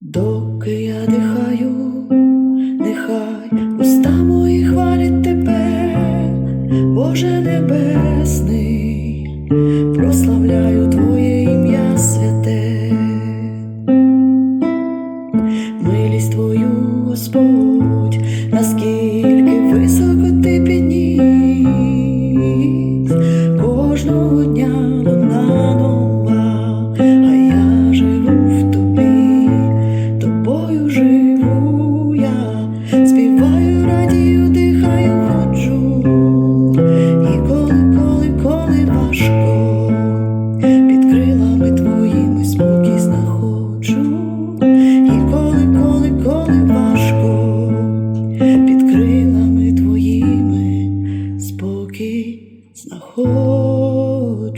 Доки я дихаю, нехай уста мої хвалять тебе, Боже Небесний, прославляю Твоє ім'я святе, милість Твою, Господь. 多